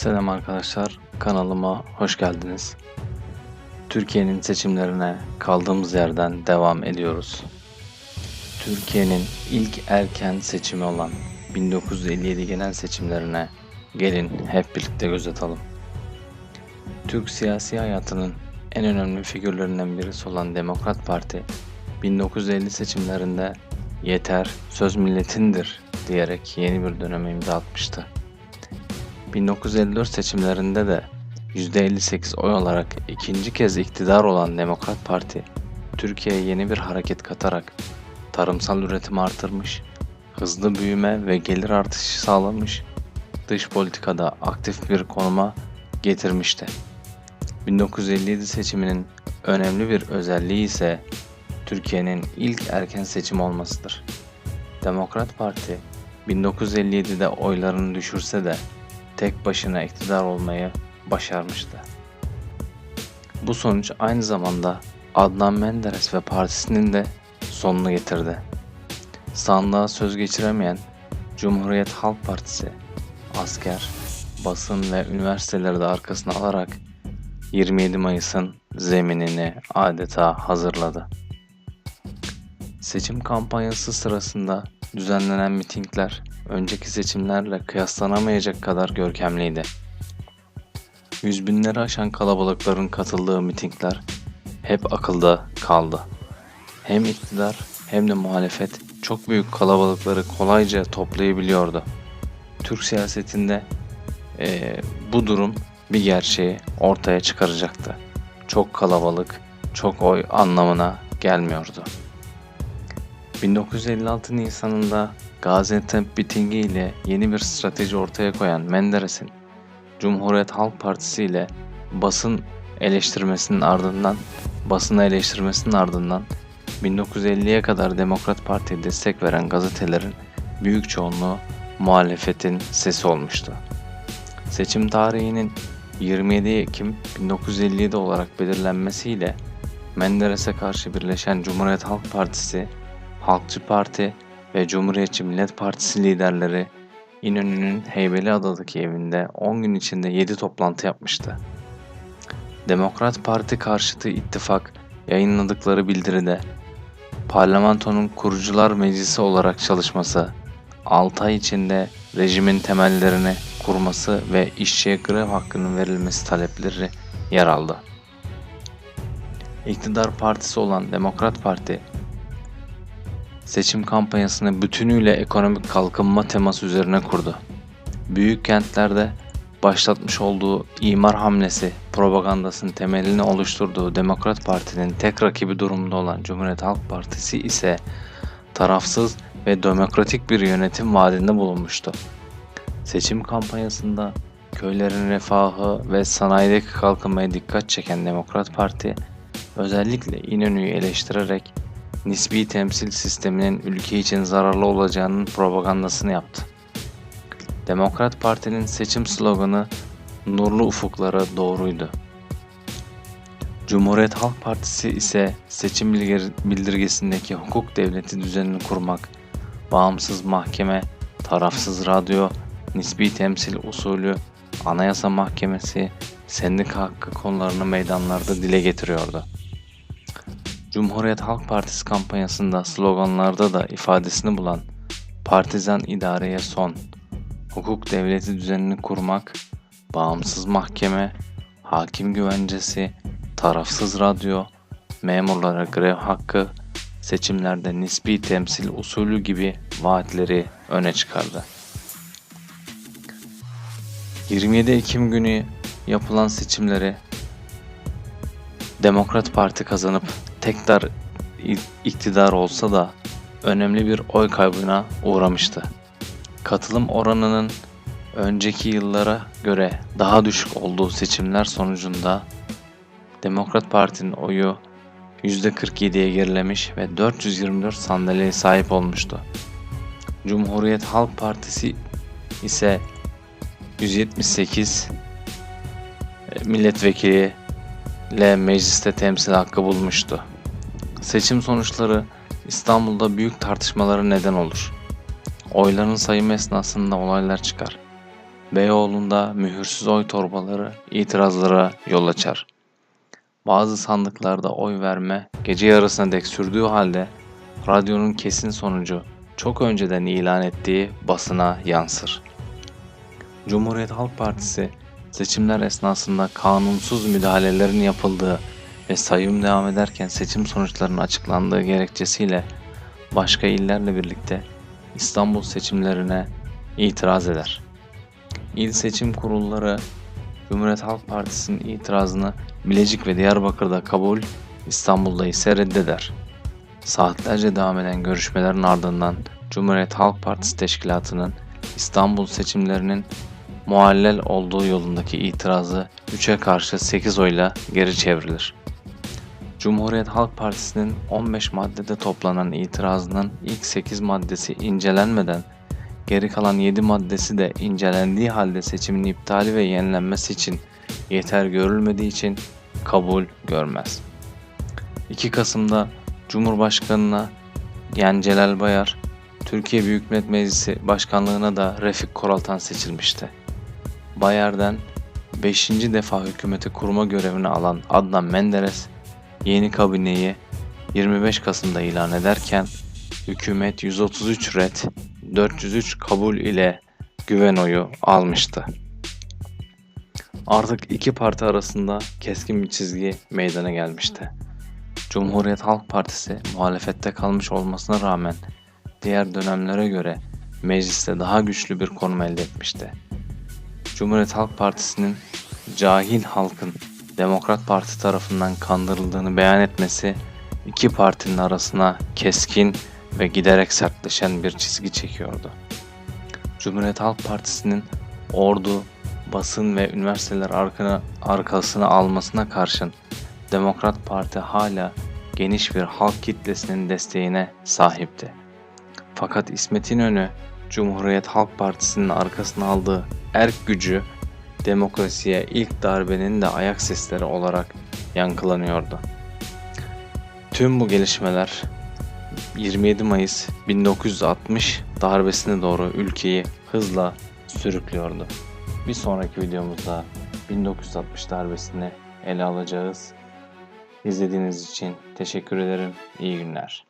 Selam arkadaşlar, kanalıma hoş geldiniz. Türkiye'nin seçimlerine kaldığımız yerden devam ediyoruz. Türkiye'nin ilk erken seçimi olan 1957 genel seçimlerine gelin hep birlikte göz atalım. Türk siyasi hayatının en önemli figürlerinden birisi olan Demokrat Parti 1950 seçimlerinde yeter söz milletindir diyerek yeni bir döneme imza atmıştı. 1954 seçimlerinde de %58 oy alarak ikinci kez iktidar olan Demokrat Parti, Türkiye'ye yeni bir hareket katarak tarımsal üretimi artırmış, hızlı büyüme ve gelir artışı sağlamış, dış politikada aktif bir konuma getirmişti. 1957 seçiminin önemli bir özelliği ise Türkiye'nin ilk erken seçim olmasıdır. Demokrat Parti 1957'de oylarını düşürse de tek başına iktidar olmayı başarmıştı. Bu sonuç aynı zamanda Adnan Menderes ve partisinin de sonunu getirdi. Sandığa söz geçiremeyen Cumhuriyet Halk Partisi, asker, basın ve üniversiteleri de arkasına alarak 27 Mayıs'ın zeminini adeta hazırladı. Seçim kampanyası sırasında düzenlenen mitingler önceki seçimlerle kıyaslanamayacak kadar görkemliydi. Yüz binleri aşan kalabalıkların katıldığı mitingler hep akılda kaldı. Hem iktidar hem de muhalefet çok büyük kalabalıkları kolayca toplayabiliyordu. Türk siyasetinde eee, bu durum bir gerçeği ortaya çıkaracaktı. Çok kalabalık, çok oy anlamına gelmiyordu. 1956 Nisan'ında Gaziantep mitingi ile yeni bir strateji ortaya koyan Menderes'in Cumhuriyet Halk Partisi ile basın eleştirmesinin ardından basını eleştirmesinin ardından 1950'ye kadar Demokrat Parti'ye destek veren gazetelerin büyük çoğunluğu muhalefetin sesi olmuştu. Seçim tarihinin 27 Ekim 1957 olarak belirlenmesiyle Menderes'e karşı birleşen Cumhuriyet Halk Partisi, Halkçı Parti ve Cumhuriyetçi Millet Partisi liderleri İnönü'nün Heybeliada'daki evinde 10 gün içinde 7 toplantı yapmıştı. Demokrat Parti karşıtı ittifak yayınladıkları bildiride parlamentonun kurucular meclisi olarak çalışması, 6 ay içinde rejimin temellerini kurması ve işçiye grev hakkının verilmesi talepleri yer aldı. İktidar partisi olan Demokrat Parti seçim kampanyasını bütünüyle ekonomik kalkınma teması üzerine kurdu. Büyük kentlerde başlatmış olduğu imar hamlesi propagandasının temelini oluşturduğu Demokrat Parti'nin tek rakibi durumda olan Cumhuriyet Halk Partisi ise tarafsız ve demokratik bir yönetim vaadinde bulunmuştu. Seçim kampanyasında köylerin refahı ve sanayideki kalkınmaya dikkat çeken Demokrat Parti özellikle İnönü'yü eleştirerek nispi temsil sisteminin ülke için zararlı olacağının propagandasını yaptı. Demokrat Parti'nin seçim sloganı nurlu ufuklara doğruydu. Cumhuriyet Halk Partisi ise seçim bildir- bildirgesindeki hukuk devleti düzenini kurmak, bağımsız mahkeme, tarafsız radyo, nispi temsil usulü, anayasa mahkemesi, sendika hakkı konularını meydanlarda dile getiriyordu. Cumhuriyet Halk Partisi kampanyasında sloganlarda da ifadesini bulan partizan idareye son, hukuk devleti düzenini kurmak, bağımsız mahkeme, hakim güvencesi, tarafsız radyo, memurlara grev hakkı, seçimlerde nispi temsil usulü gibi vaatleri öne çıkardı. 27 Ekim günü yapılan seçimleri Demokrat Parti kazanıp tekrar iktidar olsa da önemli bir oy kaybına uğramıştı. Katılım oranının önceki yıllara göre daha düşük olduğu seçimler sonucunda Demokrat Parti'nin oyu %47'ye gerilemiş ve 424 sandalyeye sahip olmuştu. Cumhuriyet Halk Partisi ise 178 milletvekili ile mecliste temsil hakkı bulmuştu. Seçim sonuçları İstanbul'da büyük tartışmalara neden olur. Oyların sayımı esnasında olaylar çıkar. Beyoğlu'nda mühürsüz oy torbaları itirazlara yol açar. Bazı sandıklarda oy verme gece yarısına dek sürdüğü halde radyonun kesin sonucu çok önceden ilan ettiği basına yansır. Cumhuriyet Halk Partisi seçimler esnasında kanunsuz müdahalelerin yapıldığı ve sayım devam ederken seçim sonuçlarının açıklandığı gerekçesiyle başka illerle birlikte İstanbul seçimlerine itiraz eder. İl seçim kurulları Cumhuriyet Halk Partisi'nin itirazını Bilecik ve Diyarbakır'da kabul, İstanbul'da ise reddeder. Saatlerce devam eden görüşmelerin ardından Cumhuriyet Halk Partisi Teşkilatı'nın İstanbul seçimlerinin muallel olduğu yolundaki itirazı 3'e karşı 8 oyla geri çevrilir. Cumhuriyet Halk Partisi'nin 15 maddede toplanan itirazının ilk 8 maddesi incelenmeden geri kalan 7 maddesi de incelendiği halde seçimin iptali ve yenilenmesi için yeter görülmediği için kabul görmez. 2 Kasım'da Cumhurbaşkanına yani Celal Bayar, Türkiye Büyük Millet Meclisi Başkanlığına da Refik Koraltan seçilmişti. Bayar'dan 5. defa hükümeti kurma görevini alan Adnan Menderes, yeni kabineyi 25 Kasım'da ilan ederken hükümet 133 red, 403 kabul ile güven oyu almıştı. Artık iki parti arasında keskin bir çizgi meydana gelmişti. Cumhuriyet Halk Partisi muhalefette kalmış olmasına rağmen diğer dönemlere göre mecliste daha güçlü bir konum elde etmişti. Cumhuriyet Halk Partisi'nin cahil halkın Demokrat Parti tarafından kandırıldığını beyan etmesi iki partinin arasına keskin ve giderek sertleşen bir çizgi çekiyordu. Cumhuriyet Halk Partisi'nin ordu, basın ve üniversiteler arkana, arkasına almasına karşın Demokrat Parti hala geniş bir halk kitlesinin desteğine sahipti. Fakat İsmet İnönü Cumhuriyet Halk Partisi'nin arkasına aldığı erk gücü demokrasiye ilk darbenin de ayak sesleri olarak yankılanıyordu. Tüm bu gelişmeler 27 Mayıs 1960 darbesine doğru ülkeyi hızla sürüklüyordu. Bir sonraki videomuzda 1960 darbesini ele alacağız. İzlediğiniz için teşekkür ederim. İyi günler.